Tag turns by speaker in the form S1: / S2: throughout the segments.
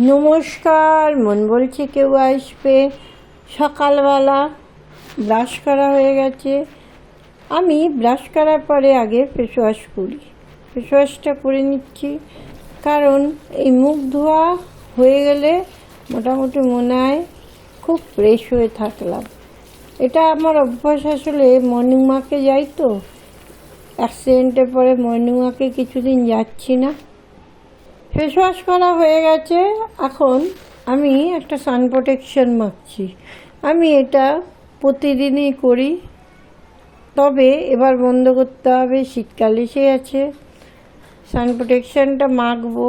S1: নমস্কার, মন বলছে কেউ আসবে। সকালবেলা ব্রাশ করা হয়ে গেছে। আমি ব্রাশ করার পরে আগে ফেস ওয়াশ করি। ফেস ওয়াশটা করে নিচ্ছি। কারণ এই মুখ ধোয়া হয়ে গেলে মোটামুটি মনে হয় খুব ফ্রেশ হয়ে থাকলাম। এটা আমার অভ্যাস আসলে মর্নিং ওয়াকে যাই তো। অ্যাক্সিডেন্টের পরে মর্নিং ওয়াকে কিছুদিন যাচ্ছি না। ফেস ওয়াশ করা হয়ে গেছে। এখন আমি একটা সান প্রোটেকশন মাখছি। আমি এটা প্রতিদিনই করি। তবে এবার বন্ধ করতে হবে, শীতকাল এসে আছে সান প্রোটেকশনটা মাখবো।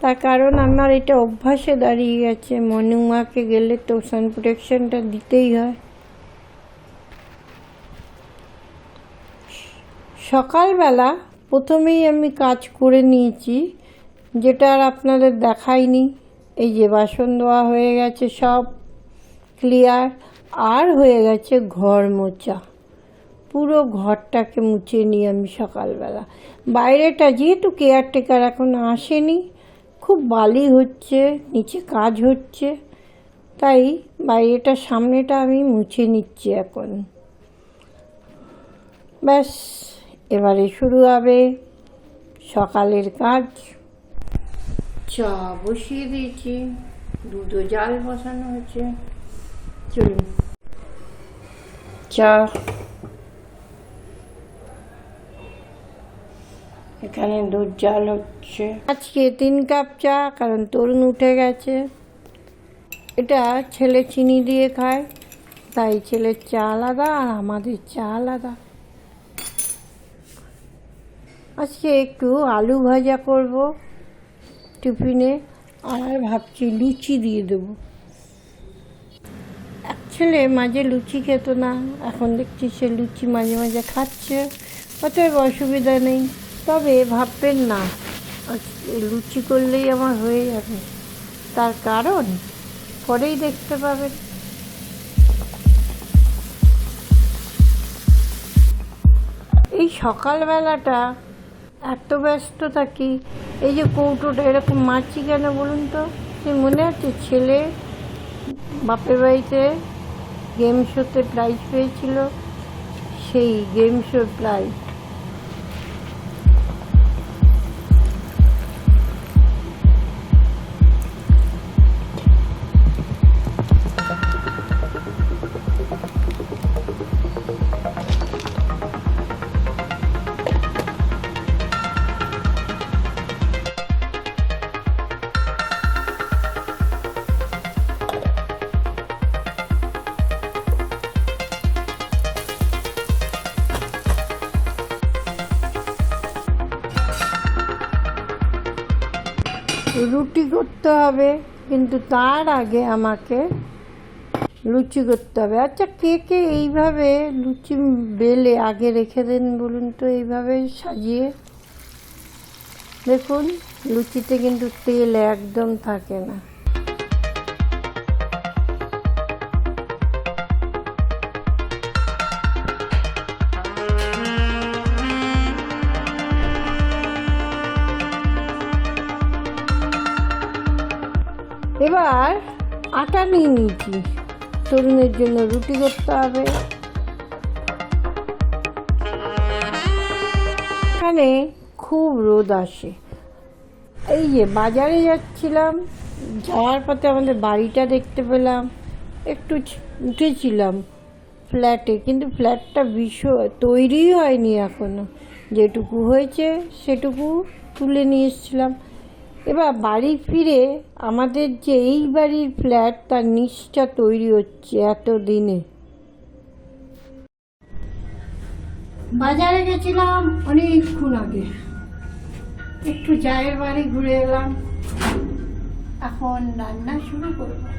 S1: তার কারণ আমার এটা অভ্যাসে দাঁড়িয়ে গেছে। মর্নিং ওয়াকে গেলে তো সান প্রোটেকশনটা দিতেই হয়। সকালবেলা প্রথমেই আমি কাজ করে নিয়েছি। যেটা আর আপনাদের দেখাইনি, এই যে বাসন ধোয়া হয়ে গেছে সব ক্লিয়ার আর হয়ে গেছে ঘর মোচা পুরো ঘরটাকে মুছে নিই আমি সকালবেলা। বাইরেটা যেহেতু কেয়ারটেকার এখন আসেনি, খুব বালি হচ্ছে, নিচে কাজ হচ্ছে, তাই বাইরেটা, সামনেটা আমি মুছে নিচ্ছি এখন। ব্যাস, এবারে শুরু হবে সকালের কাজ। চা বসিয়ে দিয়েছি। দুধও জাল বসানো হয়েছে চলুন। চা। এখানে দুধ জাল হচ্ছে। আজকে তিন কাপ চা কারণ তরুণ উঠে গেছে। এটা ছেলে চিনি দিয়ে খায় তাই ছেলের চা আলাদা আর আমাদের চা আলাদা। আজকে একটু আলু ভাজা করব। টিফিনে আর ভাবছি লুচি দিয়ে দেবো। এক ছেলে মাঝে লুচি খেত না, এখন দেখছি সে লুচি মাঝে মাঝে খাচ্ছে, অতএব অসুবিধা নেই। তবে ভাববেন না লুচি করলেই আমার হয়ে যাবে। তার কারণ পরেই দেখতে পাবেন। এই সকালবেলাটা এত ব্যস্ত থাকি এই যে কৌটোটা, এরকম মারছি কেন বলুন তো? সে মনে আছে? ছেলে বাপের বাড়িতে গেম শোতে প্রাইজ পেয়েছিল, সেই গেম শোর প্রাইজ রুটি করতে হবে, কিন্তু তার আগে আমাকে লুচি করতে হবে। আচ্ছা কে কে এইভাবে লুচি বেলে আগে রেখে দেন বলুন তো, এইভাবে সাজিয়ে? দেখুন, লুচিতে কিন্তু তেল একদম থাকে না। আটা নিয়ে নিয়েছি তরুণের জন্য রুটি করতে হবে। এখানে খুব রোদ আসে। এই যে বাজারে যাচ্ছিলাম, যাওয়ার পথে আমাদের বাড়িটা দেখতে পেলাম। একটু উঠেছিলাম ফ্ল্যাটে কিন্তু ফ্ল্যাটটা ভীষণ তৈরিই হয়নি এখনও। যেটুকু হয়েছে সেটুকু তুলে নিয়ে এসেছিলাম। এবার বাড়ি ফিরে আমাদের যে এই বাড়ির ফ্ল্যাট তার নিচটা তৈরি হচ্ছে এত দিনে বাজারে গেছিলাম অনেকক্ষণ আগে। একটু চায়ের বাড়ি ঘুরে এলাম। এখন রান্না শুরু করব।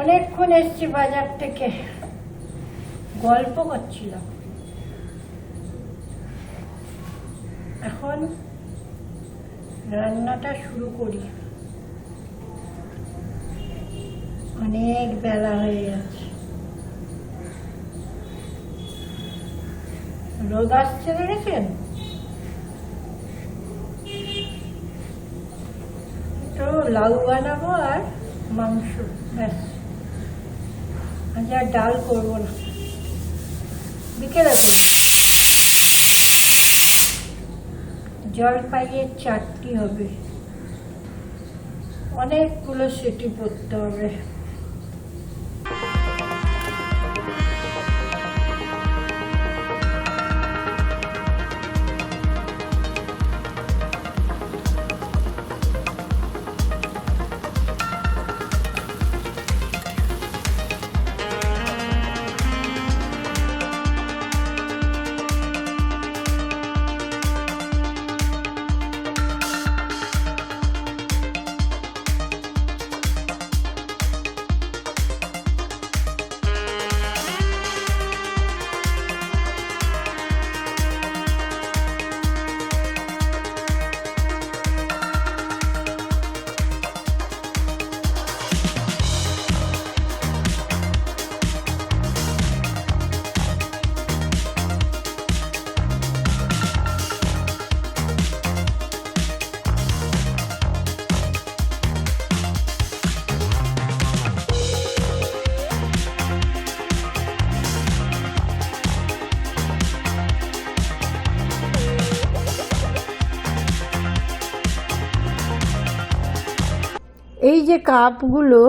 S1: অনেকক্ষণ এসছি বাজার থেকে। গল্প করছিলাম। এখন রান্নাটা শুরু করি। অনেক বেলা হয়ে গেছে। রোদ আসছে দেখেছেন তো লাউ বানাবো আর মাংস, ব্যাস। আজ আর ডাল করব না। বিকেলে করব। জলপাইয়ের চাটনি হবে। অনেকগুলো সিটি পড়তে হবে। এই যে কাপগুলো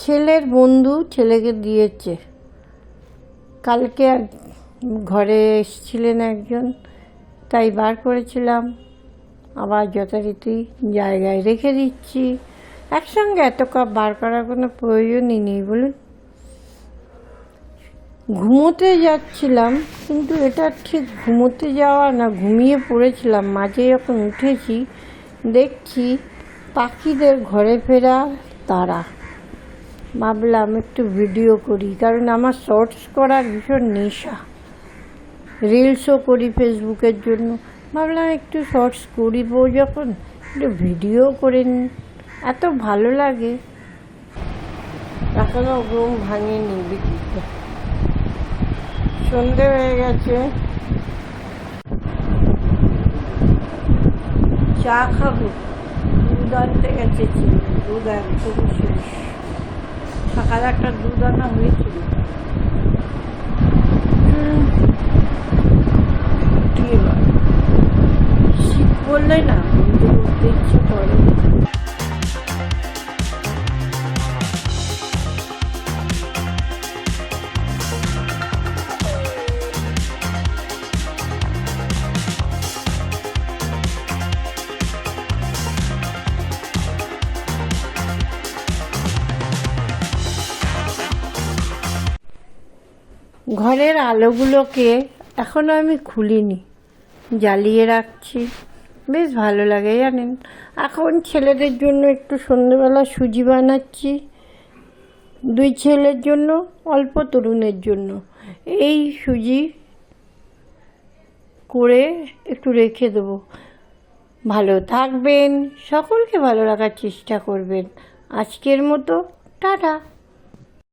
S1: ছেলের বন্ধু ছেলেকে দিয়েছে। কালকে ঘরে এসেছিলেন একজন, তাই বার করেছিলাম। আবার যথারীতি জায়গায় রেখে দিচ্ছি। একসঙ্গে এত কাপ বার করার কোনো প্রয়োজনই নেই, বলুন। ঘুমোতে যাচ্ছিলাম, কিন্তু এটা ঠিক ঘুমোতে যাওয়া না, ঘুমিয়ে পড়েছিলাম। মাঝে যখন উঠেছি, দেখছি পাখিদের ঘরে ফেরা তারা। ভাবলাম একটু ভিডিও করি, কারণ আমার শর্টস করার ভীষণ নেশা। রিলসও করি ফেসবুকের জন্য। ভাবলাম একটু শর্টস করিব যখন একটু ভিডিও করে নিই এত ভালো লাগে। এখনও ঘুম ভাঙেনি বিকেলে সন্ধে হয়ে গেছে। চা খাব। আনতে গেছে ছিল দুধ একদম শেষ সকালে একটা দুধ আনা হয়েছিল? শীত পড়লে না উঠতে ইচ্ছে ঘরের আলোগুলোকে এখনও আমি খুলিনি, জ্বালিয়ে রাখছি। বেশ ভালো লাগে জানেন। এখন ছেলেদের জন্য একটু সন্ধ্যেবেলা সুজি বানাচ্ছি, দুই ছেলের জন্য, অল্প তরুণের জন্য। এই সুজি করে একটু রেখে দেবো। ভালো থাকবেন, সকলকে ভালো রাখার চেষ্টা করবেন। আজকের মতো, টাটা।